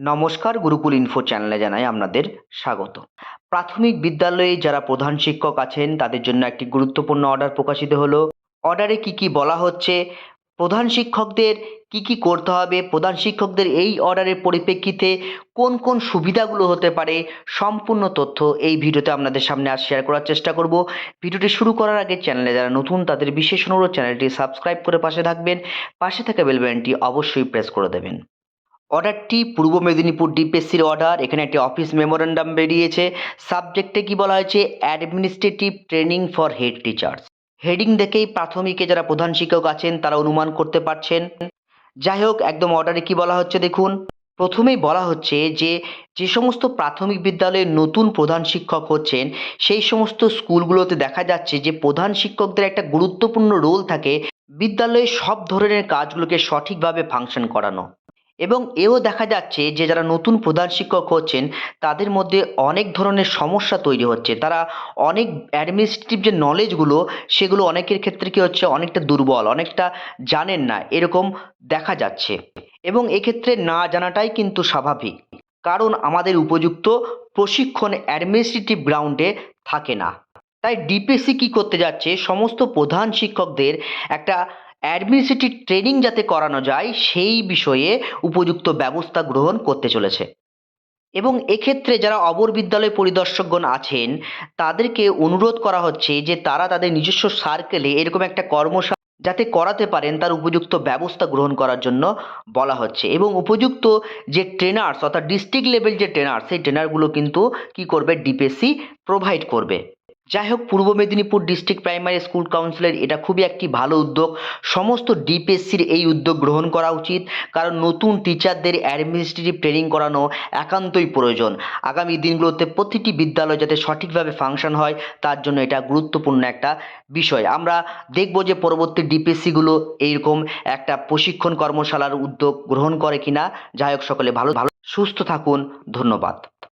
নমস্কার গুরুকুল ইনফো চ্যানেলে জানাই আপনাদের স্বাগত। প্রাথমিক বিদ্যালয়ে যারা প্রধান শিক্ষক আছেন, তাদের জন্য একটি গুরুত্বপূর্ণ অর্ডার প্রকাশিত হলো। অর্ডারে কি কি বলা হচ্ছে, প্রধান শিক্ষকদের কি কি করতে হবে, প্রধান শিক্ষকদের এই অর্ডারের পরিপ্রেক্ষিতে কোন কোন সুবিধাগুলো হতে পারে, সম্পূর্ণ তথ্য এই ভিডিওতে আপনাদের সামনে আর শেয়ার করার চেষ্টা করব। ভিডিওটি শুরু করার আগে চ্যানেলে যারা নতুন, তাদের বিশেষ অনুরোধ চ্যানেলটি সাবস্ক্রাইব করে পাশে থাকবেন। পাশে থাকা বেল বাটনটি অবশ্যই প্রেস করে দেবেন। অর্ডারটি পূর্ব মেদিনীপুর ডিপিএসসির অর্ডার। এখানে একটি অফিস মেমোরেন্ডাম বেরিয়েছে। সাবজেক্টে কি বলা হয়েছে? Administrative training for head teachers. Heading দেখেই প্রাথমিকে যারা প্রধান শিক্ষক আছেন, তারা অনুমান করতে পারছেন। যাই হোক, একদম অর্ডারে কি বলা হচ্ছে দেখুন। প্রথমেই বলা হচ্ছে যে যে সমস্ত প্রাথমিক বিদ্যালয়ে নতুন প্রধান শিক্ষক হচ্ছেন, সেই সমস্ত স্কুলগুলোতে দেখা যাচ্ছে যে, প্রধান শিক্ষকদের একটা গুরুত্বপূর্ণ রোল থাকে বিদ্যালয়ে সব ধরনের কাজগুলোকে সঠিকভাবে ফাংশন করানো। এবং এও দেখা যাচ্ছে যে যারা নতুন প্রধান শিক্ষক হচ্ছেন, তাদের মধ্যে অনেক ধরনের সমস্যা তৈরি হচ্ছে। তারা অনেক অ্যাডমিনিস্ট্রেটিভ যে নলেজগুলো সেগুলো অনেকের ক্ষেত্রে কী হচ্ছে, অনেকটা দুর্বল, অনেকটা জানেন না, এরকম দেখা যাচ্ছে। এবং এক্ষেত্রে না জানাটাই কিন্তু স্বাভাবিক। কারণ আমাদের উপযুক্ত প্রশিক্ষণ অ্যাডমিনিস্ট্রেটিভ গ্রাউন্ডে থাকে না। তাই ডিপিএসসি কী করতে যাচ্ছে, সমস্ত প্রধান শিক্ষকদের একটা অ্যাডমিনিস্ট্রেটিভ ট্রেনিং যাতে করানো যায়, সেই বিষয়ে উপযুক্ত ব্যবস্থা গ্রহণ করতে চলেছে। এবং এক্ষেত্রে যারা অবর বিদ্যালয় পরিদর্শকগণ আছেন, তাদেরকে অনুরোধ করা হচ্ছে যে তারা তাদের নিজস্ব সার্কেলে এরকম একটা কর্মশালা যাতে করাতে পারেন, তার উপযুক্ত ব্যবস্থা গ্রহণ করার জন্য বলা হচ্ছে। এবং উপযুক্ত যে ট্রেনার্স অর্থাৎ ডিস্ট্রিক্ট লেভেল যে ট্রেনার সেই ট্রেনারগুলো কিন্তু কি করবে? ডিপিএসসি প্রোভাইড করবে। যাই হোক পূর্ব মেদিনীপুর ডিস্ট্রিক্ট প্রাইমারি স্কুল কাউন্সিলের এটা খুবই একটি ভালো উদ্যোগ। সমস্ত ডিপিএসসির এই উদ্যোগ গ্রহণ করা উচিত, কারণ নতুন টিচারদের অ্যাডমিনিস্ট্রেটিভ ট্রেনিং করানো একান্তই প্রয়োজন। আগামী দিনগুলোতে প্রতিটি বিদ্যালয় যাতে সঠিকভাবে ফাংশন হয়, তার জন্য এটা গুরুত্বপূর্ণ একটা বিষয়। আমরা দেখব যে পরবর্তী ডিপিএসসিগুলো এইরকম একটা প্রশিক্ষণ কর্মশালার উদ্যোগ গ্রহণ করে কিনা। যাই হোক সকলে ভালো ভালো, সুস্থ থাকুন। ধন্যবাদ।